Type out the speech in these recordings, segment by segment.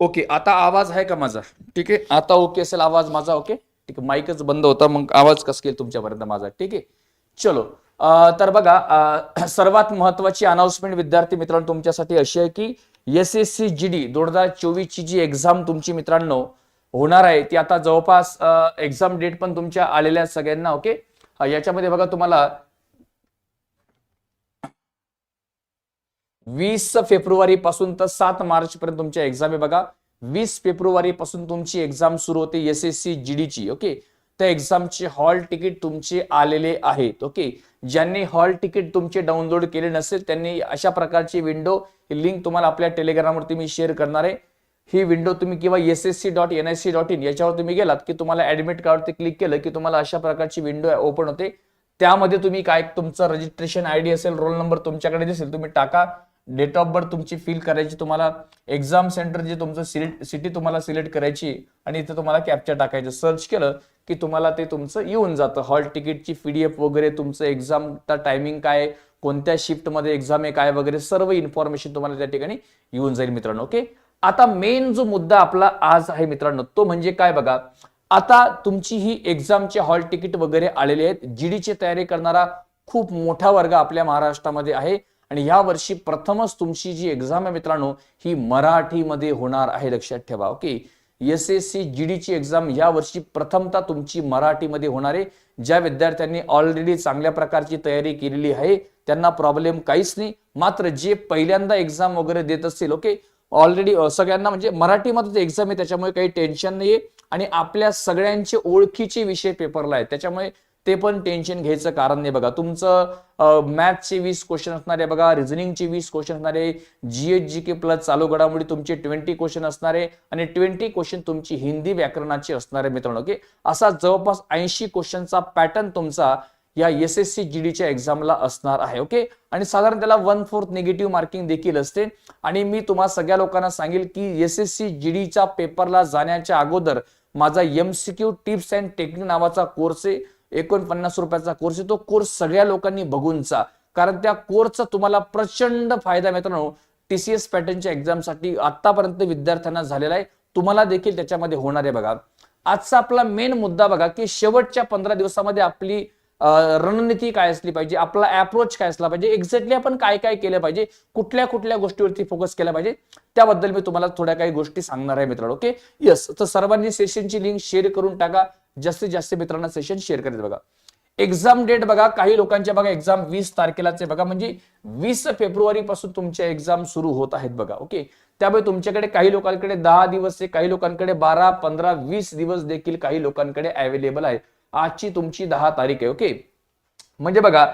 Okay आता आवाज आहे का माझा? ठीक आहे? आता ओके असेल आवाज माझा ओके? ठीक आहे माईकच बंद होता मग आवाज कस केल तुमच्यापर्यंत माझा? ठीक आहे? चलो. तर बघा सर्वात महत्वाची अनाउन्समेंट विद्यार्थी मित्रांनो तुमच्यासाठी अशी आहे की S S C G D दोन हजार चोवीस ची जी एक्झाम तुमची मित्रांनो होणार आहे ती आता जवळपास एक्झाम डेट पण तुमच्या आलेल्या सगळ्यांना ओके? याच्यामध्ये बघा तुम्हाला वीस फेब्रुवारी पासून तर सात मार्च पर्यंत तुमच्या एक्झाम आहे बघा. वीस फेब्रुवारी पासून तुमची एक्झाम सुरू होते एस एस सी जी ची ओके त्या एक्झामचे हॉल तिकीट तुमचे आलेले आहेत ओके ज्यांनी हॉल तिकीट तुमचे डाउनलोड केले नसेल त्यांनी अशा प्रकारची विंडो लिंक तुम्हाला आपल्या टेलिग्रामवरती मी शेअर करणार आहे. ही विंडो तुम्ही किंवा S S C dot N I C dot in याच्यावर तुम्ही गेलात की तुम्हाला ऍडमिट कार्डवरती क्लिक केलं की तुम्हाला अशा प्रकारची विंडो ओपन होते. त्यामध्ये तुम्ही काय तुमचं रजिस्ट्रेशन आय डी असेल रोल नंबर तुमच्याकडे दिसेल तुम्ही टाका. डेट ऑफ बर्थ तुमची फिल करायची तुम्हाला एक्झाम सेंटर जे तुमचं सिलेक्ट सिटी तुम्हाला सिलेक्ट करायची आणि इथे तुम्हाला कॅप्चर टाकायचं. सर्च केलं की तुम्हाला ते तुमचं येऊन जातं. हॉल तिकीटची पीडीएफ वगैरे तुमचं एक्झामचा टायमिंग काय कोणत्या शिफ्टमध्ये एक्झाम आहे काय वगैरे सर्व इन्फॉर्मेशन तुम्हाला त्या ठिकाणी येऊन जाईल मित्रांनो ओके आता मेन जो मुद्दा आपला आज आहे मित्रांनो तो म्हणजे काय बघा आता तुमची ही एक्झामचे हॉल तिकीट वगैरे आलेले आहेत. जीडीची तयारी करणारा खूप मोठा वर्ग आपल्या महाराष्ट्रामध्ये आहे. आणि या वर्षी प्रथमच तुमची जी एक्झाम आहे मित्रांनो ही मराठीमध्ये होणार आहे लक्षात ठेवा okay? S S C G ची एक्झाम या वर्षी प्रथमता तुमची मराठीमध्ये होणार आहे. ज्या विद्यार्थ्यांनी ऑलरेडी चांगल्या प्रकारची तयारी केलेली आहे त्यांना प्रॉब्लेम काहीच नाही. मात्र जे पहिल्यांदा एक्झाम वगैरे देत असतील ओके? ऑलरेडी सगळ्यांना म्हणजे मराठीमध्येच एक्झाम आहे त्याच्यामुळे काही टेन्शन नाहीये. आणि आपल्या सगळ्यांचे ओळखीचे विषय पेपरला आहेत. त्याच्यामुळे ते पण टेन्शन घ्यायचं कारण नाही बघा. तुमचं मॅथचे वीस क्वेश्चन असणारे बघा रिझनिंगचे वीस क्वेश्चन असणारे जीएच जी के प्लस चालू घडामोडी तुमचे ट्वेंटी क्वेश्चन असणारे आणि ट्वेंटी क्वेश्चन तुमची हिंदी व्याकरणाची असणारे मित्रांनो ओके असा जवळपास ऐंशी क्वेश्चनचा पॅटर्न तुमचा या एस एस सी जी डीच्या एक्झामला असणार आहे ओके आणि साधारण त्याला वन फोर्थ निगेटिव्ह मार्किंग देखील असते. आणि मी तुम्हाला सगळ्या लोकांना सांगेल की एस एस सी जी डीच्या पेपरला जाण्याच्या अगोदर माझा एमसीक्यू टिप्स अँड टेक्निक नावाचा कोर्स आहे. एकोणपन्नास रुपयाचा कोर्स आहे तो कोर्स सगळ्या लोकांनी बघूनचा. कारण त्या कोर्सचा तुम्हाला प्रचंड फायदा मित्रांनो टीसीएस पॅटर्नच्या एक्झामसाठी आतापर्यंत विद्यार्थ्यांना झालेला आहे. तुम्हाला देखील त्याच्यामध्ये होणार आहे बघा. आजचा आपला मेन मुद्दा बघा की शेवटच्या पंधरा दिवसामध्ये आपली रणनीती काय असली पाहिजे? आपला अप्रोच काय असला पाहिजे? एक्झॅक्टली आपण काय काय केलं पाहिजे? कुठल्या कुठल्या गोष्टीवरती फोकस केला पाहिजे? त्याबद्दल मी तुम्हाला थोड्या काही गोष्टी सांगणार आहे मित्रांनो. ओके यस तर सर्वांनी सेशनची लिंक शेअर करून टाका. जास्तीत जास्त मित्रांना सेशन शेअर करत बघा. एक्झाम डेट बघा. काही लोकांच्या बघा एक्झाम वीस तारखेलाच आहे बघा. म्हणजे वीस फेब्रुवारी पासून तुमच्या एक्झाम सुरू होत आहेत बघा. ओके त्यामुळे तुमच्याकडे काही लोकांकडे दहा दिवस आहे. काही लोकांकडे बारा पंधरा वीस दिवस देखील काही लोकांकडे अवेलेबल आहे. आजची तुमची दहा तारीख आहे ओके म्हणजे बघा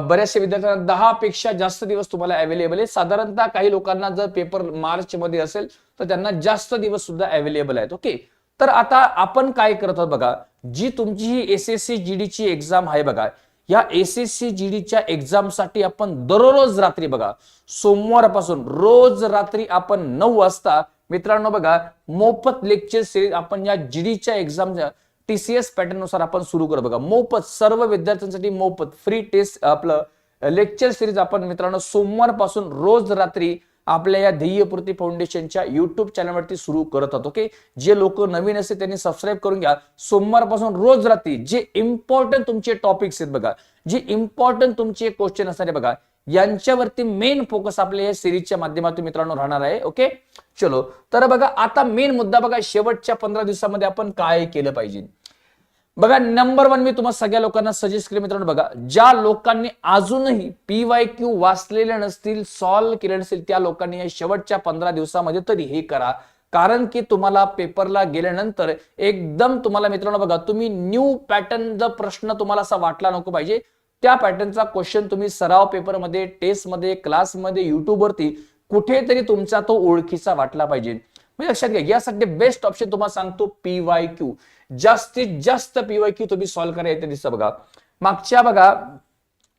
बऱ्याचशा विद्यार्थ्यांना दहा पेक्षा जास्त दिवस तुम्हाला अवेलेबल आहे साधारणतः काही लोकांना जर पेपर मार्च मध्ये असेल तर त्यांना जास्त दिवस सुद्धा अवेलेबल आहेत ओके तर आता आपण काय करत आहोत बघा जी तुमची ही एस एस सी जी ची एक्झाम आहे बघा या एस एस सी जी डीच्या एक्झामसाठी आपण दररोज रात्री बघा सोमवारपासून रोज रात्री आपण नऊ वाजता मित्रांनो बघा मोफत लेक्चर सिरीज आपण या जीडीच्या एक्झामच्या टीसीएस पॅटर्ननुसार आपण सुरू करू. बघा मोफत सर्व विद्यार्थ्यांसाठी मोफत फ्री टेस्ट आपलं लेक्चर सिरीज आपण मित्रांनो सोमवारपासून रोज रात्री आपल्या या ध्येयपूर्ती फाउंडेशनच्या युट्यूब चॅनलवरती सुरू करत आहोत ओके जे लोक नवीन असते त्यांनी सबस्क्राईब करून घ्या. सोमवारपासून रोज रात्री जे इम्पॉर्टंट तुमचे टॉपिक्स आहेत बघा जे इम्पॉर्टंट तुमचे क्वेश्चन असणारे बघा यांच्यावरती मेन फोकस आपल्या या सिरीजच्या माध्यमातून मित्रांनो राहणार आहे ओके चलो तर बघा आता मेन मुद्दा बघा शेवटच्या पंधरा दिवसामध्ये आपण काय केलं पाहिजे? बघा नंबर वन मी तुम्हाला सगळ्या लोकांना सजेस्ट केलं मित्रांनो बघा ज्या लोकांनी अजूनही पी वाय क्यू वाचलेले नसतील सॉल्व्ह केले नसतील त्या लोकांनी या शेवटच्या पंधरा दिवसामध्ये तरी हे करा. कारण की तुम्हाला पेपरला गेल्यानंतर एकदम तुम्हाला मित्रांनो बघा तुम्ही न्यू पॅटर्न जर प्रश्न तुम्हाला असा वाटला नको पाहिजे. त्या पॅटर्नचा क्वेश्चन तुम्ही सराव पेपरमध्ये टेस्टमध्ये क्लासमध्ये युट्यूबवरती कुठेतरी तुमचा तो ओळखीचा वाटला पाहिजे. म्हणजे लक्षात घ्या यासाठी बेस्ट ऑप्शन तुम्हाला सांगतो पी वाय क्यू जास्तीत जास्त पी वाय क्यू तुम्ही सॉल्व्ह करा येते दिसतं बघा. मागच्या बघा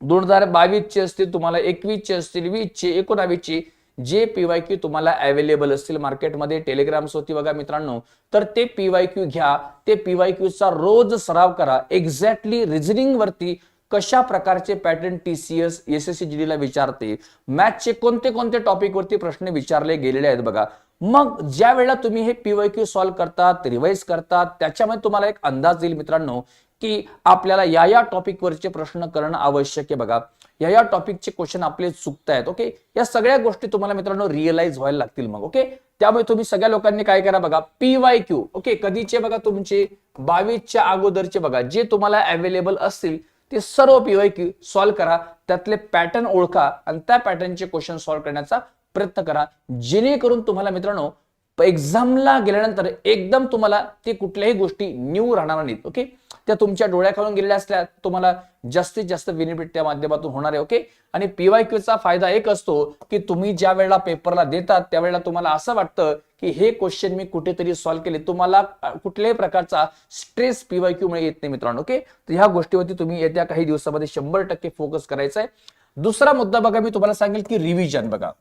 दोन हजार बावीसचे असतील तुम्हाला एकवीसचे असतील वीसचे एकोणावीसचे जे पीवाय क्यू तुम्हाला अवेलेबल असतील मार्केटमध्ये टेलिग्राम्स होती बघा मित्रांनो तर ते पीवाय क्यू घ्या. ते पीवाय चा रोज सराव करा. एक्झॅक्टली रिझनिंग वरती कशा प्रकारचे pattern TCS S S C ला विचारते? मॅथचे कोणते कोणते टॉपिक वरती प्रश्न विचारले गेलेले आहेत बघा. मग ज्या वेळेला तुम्ही हे पीवाय क्यू सॉल्व्ह करतात रिवाईज करतात त्याच्यामध्ये तुम्हाला एक अंदाज येईल मित्रांनो की आपल्याला या या टॉपिकवरचे प्रश्न करणं आवश्यक आहे बघा. या या टॉपिकचे क्वेश्चन आपले चुकतायत ओके या सगळ्या गोष्टी तुम्हाला मित्रांनो रिअलाइज व्हायला लागतील मग ओके त्यामुळे तुम्ही सगळ्या लोकांनी काय करा बघा पी वाय क्यू ओके कधीचे बघा तुमचे बावीसच्या अगोदरचे बघा जे तुम्हाला अवेलेबल असतील ते सर्व पीवायक्यू सॉल्व्ह करा त्यातले पॅटर्न ओळखा आणि त्या पॅटर्नचे क्वेश्चन सॉल्व्ह करण्याचा प्रयत्न करा. जेणेकरून तुम्हाला मित्रांनो एक्झामला गेल्यानंतर एकदम तुम्हाला ते कुठल्याही गोष्टी न्यू राहणार नाहीत ओके त्या तुमच्या डोळ्याखालून गेलेल्या असल्या तुम्हाला जास्तीत जास्त बेनिफिट त्या माध्यमातून होणार आहे ओके आणि पीवाय चा फायदा एक असतो की तुम्ही ज्या वेळेला पेपरला देतात त्यावेळेला तुम्हाला असं वाटतं की हे क्वेश्चन मी कुठेतरी सॉल्व्ह केले. तुम्हाला कुठल्याही प्रकारचा स्ट्रेस पीवाय क्यू मुळे येत नाही मित्रांनो ओके तर ह्या गोष्टीवरती तुम्ही येत्या काही दिवसामध्ये शंभर टक्के फोकस करायचा आहे दुसरा मुद्दा बघा मी तुम्हाला सांगेल की रिव्हिजन बघा.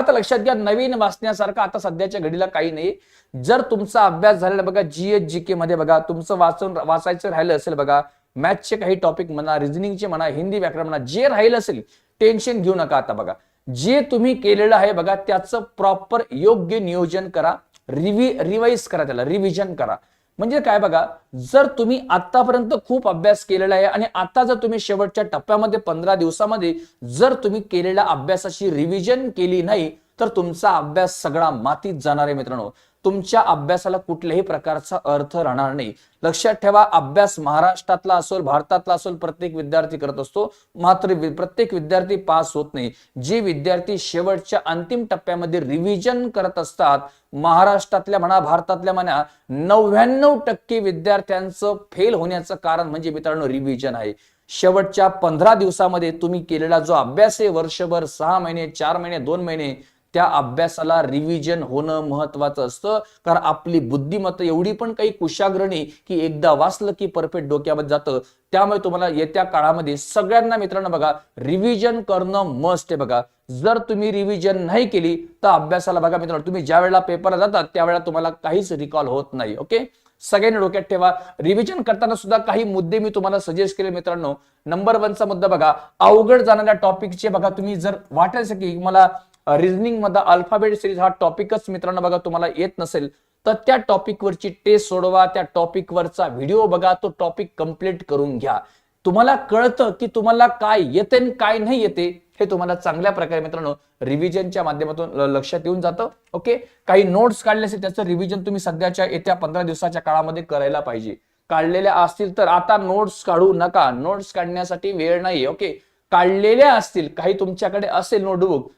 आता लक्षात घ्या नवीन वाचण्यासारखं आता सध्याच्या घडीला काही नाही. जर तुमचा अभ्यास झालेला बघा जीएच जी के मध्ये बघा तुमचं वाचून वाचायचं राहिलं असेल बघा मॅथ्सचे काही टॉपिक म्हणा रिझनिंगचे म्हणा हिंदी व्याकरण म्हणा जे राहिलं असेल टेन्शन घेऊ नका आता बघा. जे तुम्ही केलेलं आहे बघा त्याचं प्रॉपर योग्य नियोजन करा रिव्हि रिवाईज करा त्याला रिव्हिजन करा. म्हणजे काय बघा जर तुम्ही आतापर्यंत खूप अभ्यास केलेला आहे आणि आता जर तुम्ही शेवटच्या टप्प्यामध्ये पंधरा दिवसामध्ये जर तुम्ही केलेल्या अभ्यासाची रिव्हिजन केली नाही तर तुमचा अभ्यास सगळा मातीत जाणार आहे मित्रांनो. तुमच्या अभ्यासाला कुठल्याही प्रकारचा अर्थ राहणार नाही. लक्षात ठेवा अभ्यास महाराष्ट्रातला असेल भारतातला असेल प्रत्येक विद्यार्थी करत असतो. मात्र प्रत्येक विद्यार्थी पास होत नाही. जे विद्यार्थी शेवटच्या अंतिम टप्प्यामध्ये रिव्हिजन करत असतात महाराष्ट्रातल्या म्हणा भारतातल्या म्हणा नव्याण्णव टक्के विद्यार्थ्यांचं फेल होण्याचं कारण म्हणजे मित्रांनो रिव्हिजन आहे. शेवटच्या पंधरा दिवसामध्ये तुम्ही केलेला जो अभ्यास आहे वर्षभर सहा महिने चार महिने दोन महिने त्या अभ्यासाला रिव्हिजन होणं महत्वाचं असतं. कारण आपली बुद्धिमत्ता एवढी पण काही कुशाग्र नाही की एकदा वाचलं की परफेक्ट डोक्यामध्ये जातं. त्यामुळे तुम्हाला येत्या काळामध्ये सगळ्यांना मित्रांनो बघा रिव्हिजन करणं मस्ट आहे बघा. जर तुम्ही रिव्हिजन नाही केली तर अभ्यासाला बघा मित्रांनो तुम्ही ज्या वेळेला पेपरला जातात त्यावेळेला तुम्हाला काहीच रिकॉल होत नाही ओके सगळ्यांनी डोक्यात ठेवा. रिव्हिजन करताना सुद्धा काही मुद्दे मी तुम्हाला सजेस्ट केले मित्रांनो. नंबर वनचा मुद्दा बघा अवघड जाणाऱ्या टॉपिकचे बघा तुम्ही जर वाटायचं की मला रिझनिंगमध्ये अल्फाबेट सिरीज हा टॉपिकच मित्रांनो बघा तुम्हाला येत नसेल तर त्या टॉपिकवरची टेस्ट सोडवा त्या टॉपिकवरचा व्हिडिओ बघा तो टॉपिक कंप्लीट करून घ्या. तुम्हाला कळतं की तुम्हाला काय येते आणि काय नाही येते हे तुम्हाला चांगल्या प्रकारे मित्रांनो रिव्हिजनच्या माध्यमातून लक्षात येऊन जातं ओके काही नोट्स काढले असेल त्याचं रिव्हिजन तुम्ही सध्याच्या येत्या पंधरा दिवसाच्या काळामध्ये करायला पाहिजे. काढलेल्या असतील तर आता नोट्स काढू नका. नोट्स काढण्यासाठी वेळ नाही ओके काढलेल्या असतील काही तुमच्याकडे असेल नोटबुक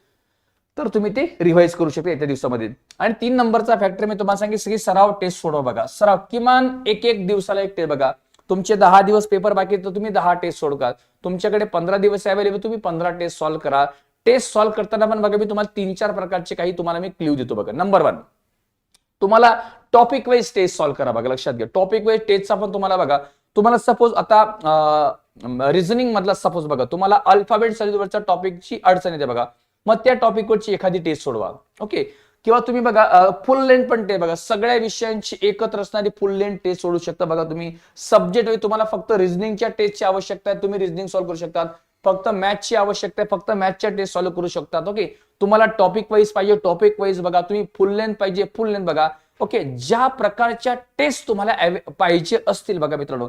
तर तुम्ही ते रिव्हाइज करू शकता येत्या दिवसामध्ये. आणि तीन नंबरचा फॅक्टर मी तुम्हाला सांगितलं सगळी सराव टेस्ट सोडवा बघा. सराव किमान एक एक दिवसाला एक टेस्ट बघा. तुमचे दहा दिवस पेपर बाकी तर तुम्ही दहा टेस्ट सोडका तुमच्याकडे पंधरा दिवस अवेलेबल तुम्ही पंधरा टेस्ट सॉल्व्ह करा. टेस्ट सॉल्व्ह करताना पण बघा मी तुम्हाला तीन चार प्रकारचे काही तुम्हाला मी क्ल्यू देतो बघा. नंबर वन तुम्हाला टॉपिक वाईज टेस्ट सॉल्व्ह करा बघा लक्षात घ्या. टॉपिक वाईज टेस्टचा पण तुम्हाला बघा तुम्हाला सपोज आता रिझनिंग मधला सपोज बघा तुम्हाला अल्फाबेट सर्जवरच्या टॉपिकची अडचण येते बघा. मग त्या टॉपिकवरची एखादी टेस्ट सोडवा. ओके किंवा तुम्ही बघा फुल लेंथ पण टेस्ट बघा. सगळ्या विषयांची एकत्र असणारी फुल लेंथ टेस्ट सोडू शकता बघा तुम्ही. सब्जेक्ट म्हणजे तुम्हाला फक्त रिझनिंगच्या टेस्टची आवश्यकता आहे तुम्ही रिझनिंग सॉल्व्ह करू शकता फक्त मॅथची आवश्यकता आहे फक्त मॅथच्या टेस्ट सॉल्व्ह करू शकतात. ओके तुम्हाला टॉपिक वाईज पाहिजे टॉपिक वाईज बघा. तुम्ही फुल लेंथ पाहिजे फुल लेंथ बघा. ओके ज्या प्रकारच्या टेस्ट तुम्हाला पाहिजे असतील बघा मित्रांनो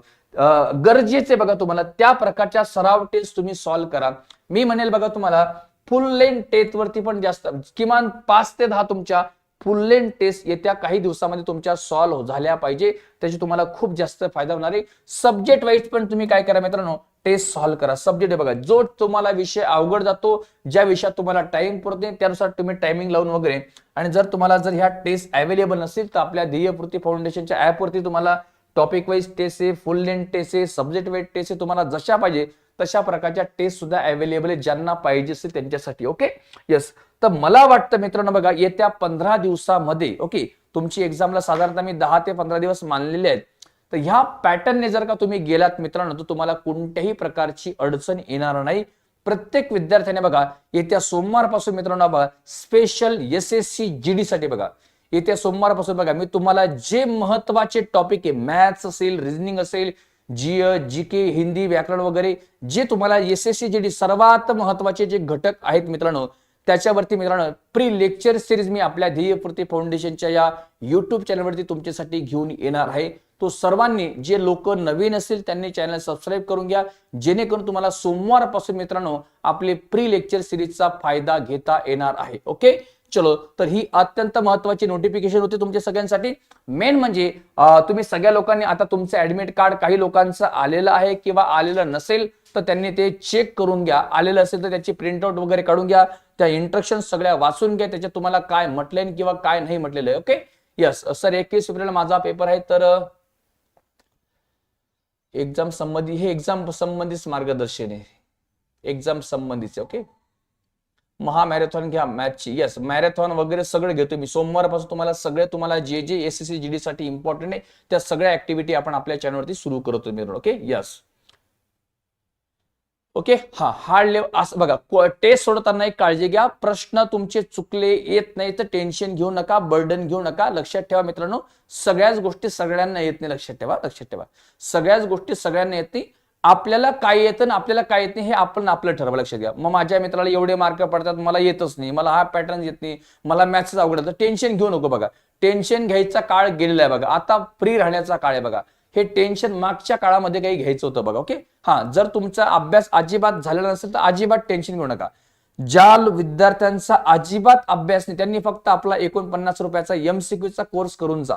गरजेचे बघा तुम्हाला त्या प्रकारच्या सराव टेस्ट तुम्ही सॉल्व्ह करा. मी म्हणेल बघा तुम्हाला फुल लेन टेस्ट वरती पण जास्त. किमान पाच ते दहा तुमच्या फुल लेन टेस्ट येत्या काही दिवसामध्ये तुमच्या सॉल्व्ह झाल्या पाहिजे. त्याची तुम्हाला खूप जास्त फायदा होणार आहे. सब्जेक्ट वाईज पण तुम्ही काय करा मित्रांनो? टेस्ट सॉल्व्ह करा. सब्जेक्ट बघा. जो तुम्हाला विषय अवघड जातो ज्या विषयात तुम्हाला टाइम पुरत नाही त्यानुसार तुम्ही टायमिंग लावून वगैरे. आणि जर तुम्हाला जर ह्या टेस्ट अवेलेबल नसेल तर आपल्या ध्येयपूर्ती फाउंडेशनच्या ऍपवरती तुम्हाला टॉपिक वाईज टेस्ट आहे फुल लेन टेस्ट आहे सब्जेक्ट वाईज टेस्ट आहे तुम्हाला जशा पाहिजे तशा प्रकारच्या टेस्ट सुद्धा अवेलेबल आहे ज्यांना पाहिजे असेल त्यांच्यासाठी ओके येस तर मला वाटतं मित्रांनो बघा येत्या पंधरा दिवसामध्ये ओके तुमची एक्झामला साधारणतः मी दहा ते पंधरा दिवस मानलेले आहेत. तर ह्या पॅटर्नने जर का तुम्ही गेलात मित्रांनो तर तुम्हाला कोणत्याही प्रकारची अडचण येणार नाही. प्रत्येक विद्यार्थ्याने बघा येत्या सोमवारपासून मित्रांनो बघा special S S C GD साठी बघा. येत्या सोमवारपासून बघा मी तुम्हाला जे महत्त्वाचे टॉपिक आहे मॅथ्स असेल रिझनिंग असेल जी जी के हिंदी व्याकरण वगैरे जे तुम्हाला S S C G D सर्वात महत्त्वाचे जे घटक आहेत मित्रांनो त्याच्यावरती मित्रांनो प्री लेक्चर सिरीज मी आपल्या ध्येयपूर्ती फाउंडेशनच्या या युट्यूब चॅनलवरती तुमच्यासाठी घेऊन येणार आहे. तो सर्वांनी जे लोक नवीन असतील त्यांनी चॅनल सबस्क्राईब करून घ्या. जेणेकरून तुम्हाला सोमवारपासून मित्रांनो आपले प्री लेक्चर सिरीजचा फायदा घेता येणार आहे. ओके चलो तर ही अत्यंत महत्वाची नोटिफिकेशन होती तुमच्या सगळ्यांसाठी. मेन म्हणजे तुम्ही सगळ्या लोकांनी आता तुमचं ऍडमिट कार्ड काही लोकांचं आलेलं आहे किंवा आलेलं नसेल तर त्यांनी ते चेक करून घ्या. आलेलं असेल तर त्याची प्रिंटआउट वगैरे काढून घ्या. त्या इंट्रक्शन सगळ्या वाचून घ्या. त्याच्यात तुम्हाला काय म्हटलंय किंवा काय नाही म्हटलेलं आहे ओके यस सर एकवीस एप्रिल माझा पेपर आहे तर एक्झाम संबंधी हे एक्झाम संबंधीच मार्गदर्शन आहे. एक्झाम संबंधीचे ओके महा मॅरेथॉन घ्या मॅथची येस मॅरेथॉन वगैरे सगळं घेतो मी. सोमवारपासून तुम्हाला सगळे तुम्हाला जे जे S S C G D साठी इम्पॉर्टंट आहे त्या सगळ्या ऍक्टिव्हिटी आपण आपल्या चॅनलवरती सुरू करतो मित्रांनो ओके यस ओके हा हार्ड लेवल असं बघा टेस्ट सोडताना एक काळजी घ्या. प्रश्न तुमचे चुकले येत नाही तर टेन्शन घेऊ नका बर्डन घेऊ नका. लक्षात ठेवा मित्रांनो सगळ्याच गोष्टी सगळ्यांना येत नाही. लक्षात ठेवा लक्षात ठेवा. सगळ्याच गोष्टी सगळ्यांना येत नाही. आपल्याला काय येतं ना आपल्याला काय येत नाही हे आपण आपलं ठरवा लक्षात घ्या. मग माझ्या मित्राला एवढे मार्क पडतात मला येतच नाही. मला हा पॅटर्न येत नाही. मला मॅथ्स अवघड टेन्शन घेऊ नको बघा. टेन्शन घ्यायचा काळ गेलेला आहे बघा. आता फ्री राहण्याचा काळ आहे बघा. हे टेन्शन मागच्या काळामध्ये काही घ्यायचं होतं बघा ओके हा जर तुमचा अभ्यास अजिबात झालेला नसेल तर अजिबात टेन्शन घेऊ नका. ज्या विद्यार्थ्यांचा अजिबात अभ्यास नाही त्यांनी फक्त आपला एकोणपन्नास रुपयाचा एमसीक्यूचा कोर्स करून जा.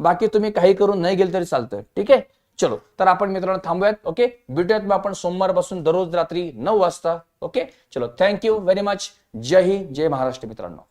बाकी तुम्ही काही करून नाही गेलं तरी चालतं ठीक आहे? चलो तर आपण मित्रांनो थांबूयात ओके? भेटूयात मग आपण सोमवारपासून दररोज रात्री नऊ वाजता ओके? चलो थँक्यू व्हेरी मच जय हिंद जय महाराष्ट्र मित्रांनो.